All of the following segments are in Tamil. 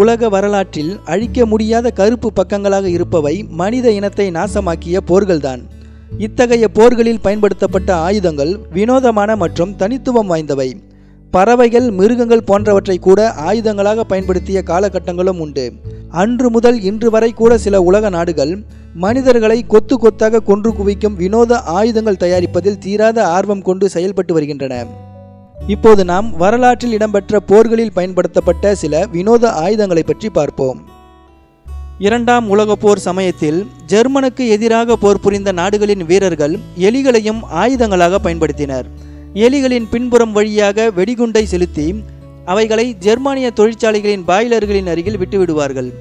உலக வரலாற்றில் அழிக்க முடியாத கருப்பு பக்கங்களாக இருப்பவை மனித இனத்தை நாசமாக்கிய போர்கள்தான். இத்தகைய போர்களில் பயன்படுத்தப்பட்ட ஆயுதங்கள் வினோதமான மற்றும் தனித்துவம் வாய்ந்தவை. பறவைகள் மிருகங்கள் போன்றவற்றை கூட ஆயுதங்களாக பயன்படுத்திய காலகட்டங்களும் உண்டு. அன்று முதல் இன்று வரை கூட சில உலக நாடுகள் மனிதர்களை கொத்து கொத்தாக கொன்று குவிக்கும் வினோத ஆயுதங்கள் தயாரிப்பதில் தீராத ஆர்வம் கொண்டு செயல்பட்டு வருகின்றன. இப்போது நாம் வரலாற்றில் இடம்பெற்ற போர்களில் பயன்படுத்தப்பட்ட சில வினோத ஆயுதங்களை பற்றி பார்ப்போம். இரண்டாம் உலகப் போர் சமயத்தில் ஜெர்மனுக்கு எதிராக போர் புரிந்த நாடுகளின் வீரர்கள் எலிகளையும் ஆயுதங்களாக பயன்படுத்தினர். எலிகளின் பின்புறம் வழியாக வெடிகுண்டை செலுத்தி அவைகளை ஜெர்மானிய தொழிற்சாலைகளின் பாய்லர்களின் அருகில் விட்டுவிடுவார்கள்.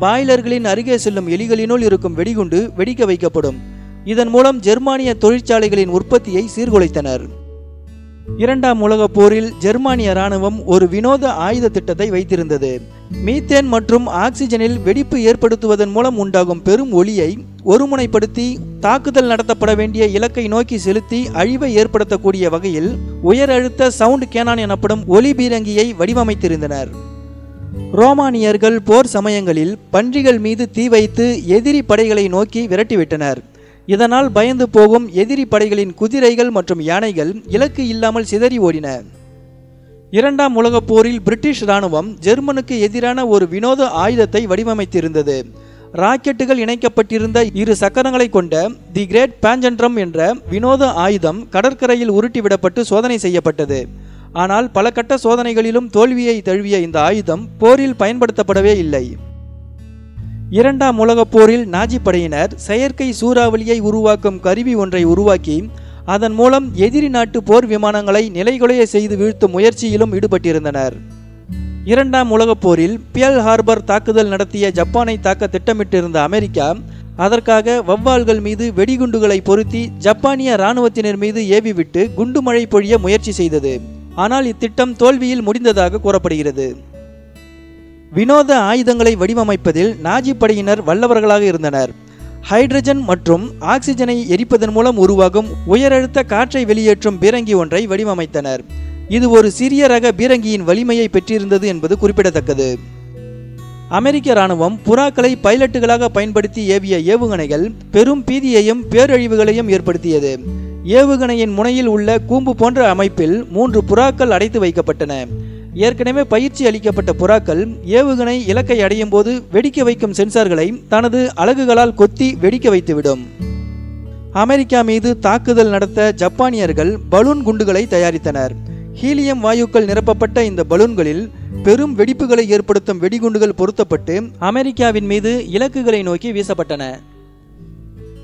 பாய்லர்களின் அருகே செல்லும் எலிகளினுள் இருக்கும் வெடிகுண்டு வெடிக்க வைக்கப்படும். இதன் மூலம் ஜெர்மானிய தொழிற்சாலைகளின் உற்பத்தியை சீர்குலைத்தனர். இரண்டாம் உலகப் போரில் ஜெர்மானிய இராணுவம் ஒரு வினோத ஆயுத திட்டத்தை வைத்திருந்தது. மீத்தேன் மற்றும் ஆக்சிஜனில் வெடிப்பு ஏற்படுத்துவதன் மூலம் உண்டாகும் பெரும் ஒளியை ஒருமுனைப்படுத்தி தாக்குதல் நடத்தப்பட வேண்டிய இலக்கை நோக்கி செலுத்தி அழிவை ஏற்படுத்தக்கூடிய வகையில் உயர் அழுத்த சவுண்ட் கேனான் எனப்படும் ஒலி பீரங்கியை வடிவமைத்திருந்தனர். ரோமானியர்கள் போர் சமயங்களில் பன்றிகள் மீது தீ வைத்து எதிரி படைகளை நோக்கி விரட்டிவிட்டனர். இதனால் பயந்து போகும் எதிரி படைகளின் குதிரைகள் மற்றும் யானைகள் இலக்கு இல்லாமல் சிதறி ஓடின. இரண்டாம் உலகப் போரில் பிரிட்டிஷ் இராணுவம் ஜெர்மனுக்கு எதிரான ஒரு வினோத ஆயுதத்தை வடிவமைத்திருந்தது. ராக்கெட்டுகள் இணைக்கப்பட்டிருந்த இரு சக்கரங்களை கொண்ட தி கிரேட் பேஞ்சன்ட்ரம் என்ற வினோத ஆயுதம் கடற்கரையில் உருட்டிவிடப்பட்டு சோதனை செய்யப்பட்டது. ஆனால் பல கட்ட சோதனைகளிலும் தோல்வியை தழுவிய இந்த ஆயுதம் போரில் பயன்படுத்தப்படவே இல்லை. இரண்டாம் உலகப் போரில் நாஜி படையினர் செயற்கை சூறாவளியை உருவாக்கும் கருவி ஒன்றை உருவாக்கி அதன் மூலம் எதிரி நாட்டு போர் விமானங்களை நிலைகுலைய செய்து வீழ்த்தும் முயற்சியிலும் ஈடுபட்டிருந்தனர். இரண்டாம் உலகப் போரில் பியல் ஹார்பர் தாக்குதல் நடத்திய ஜப்பானை தாக்க திட்டமிட்டிருந்த அமெரிக்கா அதற்காக வவ்வால்கள் மீது வெடிகுண்டுகளை பொருத்தி ஜப்பானிய இராணுவத்தினர் மீது ஏவிவிட்டு குண்டு மழை பொழிய முயற்சி செய்தது. ஆனால் இத்திட்டம் தோல்வியில் முடிந்ததாக கூறப்படுகிறது. வினோத ஆயுதங்களை வடிவமைப்பதில் நாஜி படையினர் வல்லவர்களாக இருந்தனர். ஹைட்ரஜன் மற்றும் ஆக்சிஜனை எரிப்பதன் மூலம் உருவாகும் உயரழுத்த காற்றை வெளியேற்றும் பீரங்கி ஒன்றை வடிவமைத்தனர். இது ஒரு சிறிய ரக பீரங்கியின் வலிமையை பெற்றிருந்தது என்பது குறிப்பிடத்தக்கது. அமெரிக்க இராணுவம் புறாக்களை பைலட்டுகளாக பயன்படுத்தி ஏவிய ஏவுகணைகள் பெரும் பீதியையும் பேரழிவுகளையும் ஏற்படுத்தியது. ஏவுகணையின் முனையில் உள்ள கூம்பு போன்ற அமைப்பில் மூன்று புறாக்கள் அடைத்து வைக்கப்பட்டன. ஏற்கனவே பயிற்சி அளிக்கப்பட்ட புறாக்கள் ஏவுகணை இலக்கை அடையும் போது வெடிக்க வைக்கும் சென்சார்களை தனது அலகுகளால் கொத்தி வெடிக்க வைத்துவிடும். அமெரிக்கா மீது தாக்குதல் நடத்த ஜப்பானியர்கள் பலூன் குண்டுகளை தயாரித்தனர். ஹீலியம் வாயுக்கள் நிரப்பப்பட்ட இந்த பலூன்களில் பெரும் வெடிப்புகளை ஏற்படுத்தும் வெடிகுண்டுகள் பொருத்தப்பட்டு அமெரிக்காவின் மீது இலக்குகளை நோக்கி வீசப்பட்டன.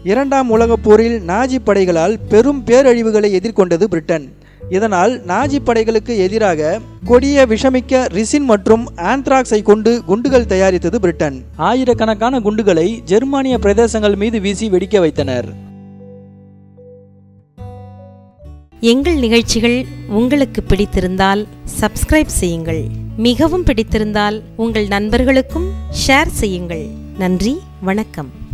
இரண்டாம் உலகப் போரில் நாஜி படைகளால் பெரும் பேரழிவுகளை எதிர்கொண்டது பிரிட்டன். இதனால் நாஜி படைகளுக்கு எதிராக கொடிய விஷமிக்க ரிசின் மற்றும் ஆந்த்ராக்ஸை கொண்டு குண்டுகள் தயாரித்தது பிரிட்டன். ஆயிரக்கணக்கான குண்டுகளை ஜெர்மானிய பிரதேசங்கள் மீது வீசி வெடிக்க வைத்தனர். எங்கள் நிகழ்ச்சிகள் உங்களுக்கு பிடித்திருந்தால் சப்ஸ்கிரைப் செய்யுங்கள். மிகவும் பிடித்திருந்தால் உங்கள் நண்பர்களுக்கும் ஷேர் செய்யுங்கள். நன்றி வணக்கம்.